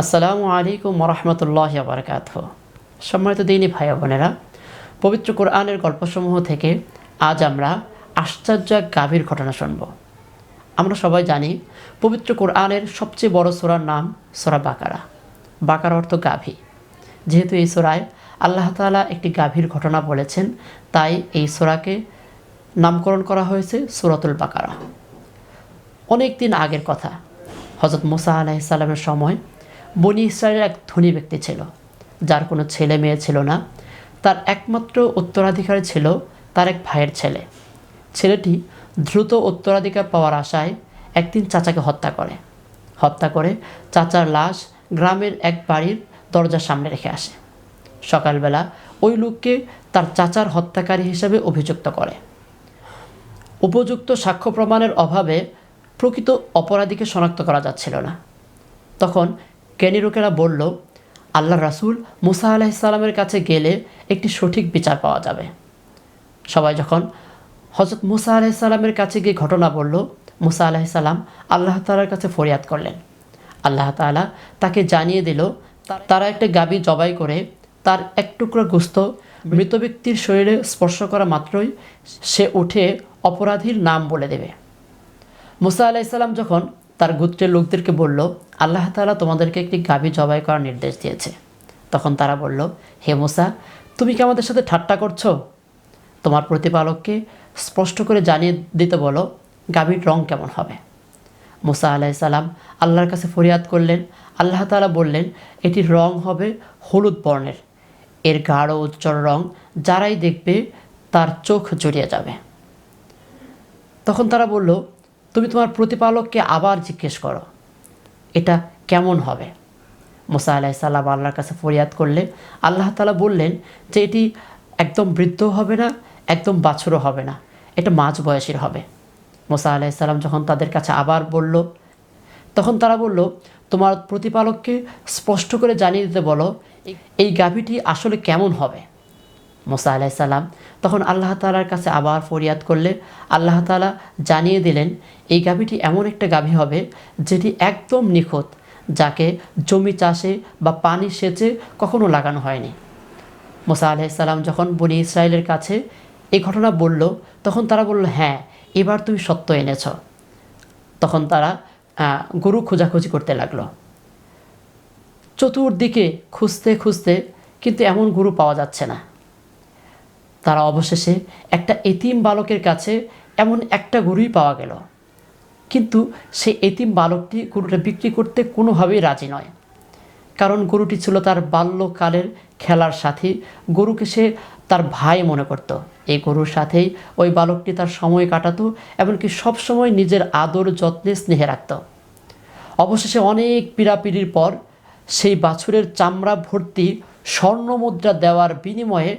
আসসালামু আলাইকুম রহমতুল্লাহ বারকাত সম্মানিত দিনী ভাই বোনেরা, পবিত্র কোরআনের গল্পসমূহ থেকে আজ আমরা আশ্চর্য এক গাভীর ঘটনা শুনব। আমরা সবাই জানি পবিত্র কোরআনের সবচেয়ে বড় সোরার নাম সোরা বাকারা। বাকার অর্থ গাভী। যেহেতু এই সোরায় আল্লাহ তাআলা একটি গাভীর ঘটনা বলেছেন, তাই এই সোরাকে নামকরণ করা হয়েছে সুরাতুল বাকারা। অনেক দিন আগের কথা হজরত মুসা আলাইসাল্লামের সময় বনি ইসরায়েলের এক ধনী ব্যক্তি ছিল, যার কোনো ছেলে মেয়ে ছিল না। তার একমাত্র উত্তরাধিকারী ছিল তার এক ভাইয়ের ছেলে। ছেলেটি দ্রুত উত্তরাধিকার পাওয়ার আশায় একদিন চাচাকে হত্যা করে। হত্যা করে চাচার লাশ গ্রামের এক বাড়ির দরজার সামনে রেখে আসে। সকালবেলা ওই লোককে তার চাচার হত্যাকারী হিসেবে অভিযুক্ত করে। উপযুক্ত সাক্ষ্য প্রমাণের অভাবে প্রকৃত অপরাধীকে শনাক্ত করা যাচ্ছিল না। তখন জ্ঞানী লোকেরা বলল আল্লাহ রাসুল মুসা আলাহিসাল্লামের কাছে গেলে একটি সঠিক বিচার পাওয়া যাবে। সবাই যখন হজরত মুসা আলাহিসাল্লামের কাছে গিয়ে ঘটনা বলল, মুসা আলাহিসাল্লাম আল্লাহ তালার কাছে ফরিয়াদ করলেন। আল্লাহ তালা তাকে জানিয়ে দিল, তারা একটা গাবি জবাই করে তার এক টুকরো গোস্ত মৃত ব্যক্তির শরীরে স্পর্শ করা মাত্রই সে উঠে অপরাধীর নাম বলে দেবে। মুসা আলাইসাল্লাম যখন তার গোত্রের লোকদেরকে বলল, আল্লাহ তালা তোমাদেরকে একটি গাভী জবাই করার নির্দেশ দিয়েছে। তখন তারা বলল, হে মুসা, তুমি কি আমাদের সাথে ঠাট্টা করছ? তোমার প্রতিপালককে স্পষ্ট করে জানিয়ে দিতে বলো, গাভীর রং কেমন হবে। মুসা আলাইসাল্লাম আল্লাহর কাছে ফরিয়াদ করলেন। আল্লাহ তালা বললেন এটির রং হবে হলুদ বর্ণের। এর গাঢ় উজ্জ্বল রং যারাই দেখবে তার চোখ জড়িয়ে যাবে। তখন তারা বলল তুমি তোমার প্রতিপালককে আবার জিজ্ঞেস করো, এটা কেমন হবে? মোসা আলাইসাল্লাম আল্লাহর কাছে ফরিয়াদ করলে আল্লাহ তালা বললেন যে, এটি একদম বৃদ্ধ হবে না, একদম বাছুরও হবে না, এটা মাঝ বয়সের হবে। মোসা আলাইসাল্লাম যখন তাদের কাছে আবার বলল, তখন তারা বলল, তোমার প্রতিপালককে স্পষ্ট করে জানিয়ে দিতে বলো, এই গাভীটি আসলে কেমন হবে? মোসা আলাইসাল্লাম তখন আল্লাহ তালার কাছে আবার ফরিয়াদ করলে আল্লাহ তালা জানিয়ে দিলেন, এই গাভীটি এমন একটা গাভী হবে যেটি একদম নিখুঁত, যাকে জমি চাষে বা পানি সেচে কখনো লাগানো হয়নি। মোসা আলাইসাল্লাম যখন বনি ইসরায়েলের কাছে এই ঘটনা বলল, তখন তারা বলল হ্যাঁ এবার তুমি সত্য এনেছ। তখন তারা গরু খোঁজাখুঁজি করতে লাগল। চতুর্দিকে খুঁজতে খুঁজতে কিন্তু এমন গরু পাওয়া যাচ্ছে না। তারা অবশেষে একটা এতিম বালকের কাছে এমন একটা গরুই পাওয়া গেল। কিন্তু সেই এতিম বালকটি গরুটা বিক্রি করতে কোনোভাবেই রাজি নয়। কারণ গরুটি ছিল তার বাল্যকালের খেলার সাথী। গরুকে সে তার ভাই মনে করত। এই গরুর সাথেই ওই বালকটি তার সময় কাটাতো এমনকি সবসময় নিজের আদর, যত্নে, স্নেহে রাখত। অবশেষে অনেক পীড়াপিড়ির পর সেই বাছুরের চামড়া ভর্তি স্বর্ণ মুদ্রা দেওয়ার বিনিময়ে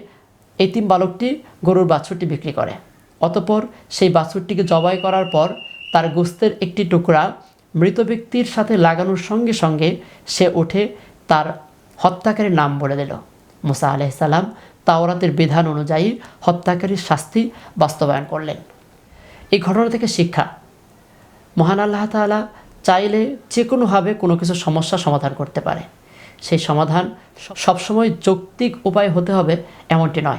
এতিম বালকটি গরুর বাছুরটি বিক্রি করে। অতপর সেই বাছুরটিকে জবাই করার পর তার গোস্তের একটি টুকরা মৃত ব্যক্তির সাথে লাগানোর সঙ্গে সঙ্গে সে উঠে তার হত্যাকারীর নাম বলে দিল। মুসা আলাইসাল্লাম তাওরাতের বিধান অনুযায়ী হত্যাকারীর শাস্তি বাস্তবায়ন করলেন। এই ঘটনা থেকে শিক্ষা। মহান আল্লাহ তাআলা চাইলে যে কোনোভাবে কোনো কিছু সমস্যা সমাধান করতে পারে। সেই সমাধান সবসময় যৌক্তিক উপায় হতে হবে এমনটি নয়।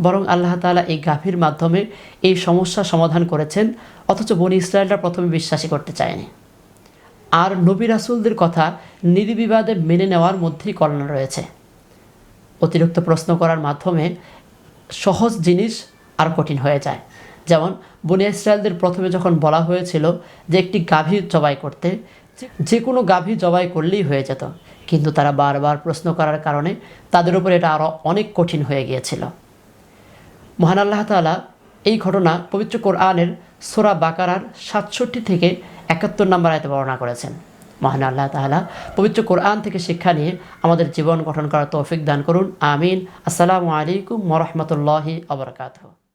বরং আল্লাহ তাআলা এই গাভীর মাধ্যমে এই সমস্যা সমাধান করেছেন, অথচ বনি ইসরায়েলরা প্রথমে বিশ্বাসই করতে চায়নি। আর নবী রাসুলদের কথা নির্বিবাদে মেনে নেওয়ার মধ্যেই কল্যাণ রয়েছে। অতিরিক্ত প্রশ্ন করার মাধ্যমে সহজ জিনিস আর কঠিন হয়ে যায়। যেমন, বনি ইসরায়েলদের প্রথমে যখন বলা হয়েছিল যে একটি গাভী জবাই করতে, যে কোনো গাভী জবাই করলেই হয়ে যেত। কিন্তু তারা বারবার প্রশ্ন করার কারণে তাদের উপর এটা আরও অনেক কঠিন হয়ে গিয়েছিল। মহান আল্লাহ তাআলা এই ঘটনা পবিত্র কোরআনের সোরা বাকারার সাতষট্টি থেকে একাত্তর নম্বর আয়তে বর্ণনা করেছেন। মহান আল্লাহ তাআলা পবিত্র কোরআন থেকে শিক্ষা নিয়ে আমাদের জীবন গঠন করার তৌফিক দান করুন। আমিন। আসসালামু আলাইকুম ওরহমতুল্লাহি আবরকাতহ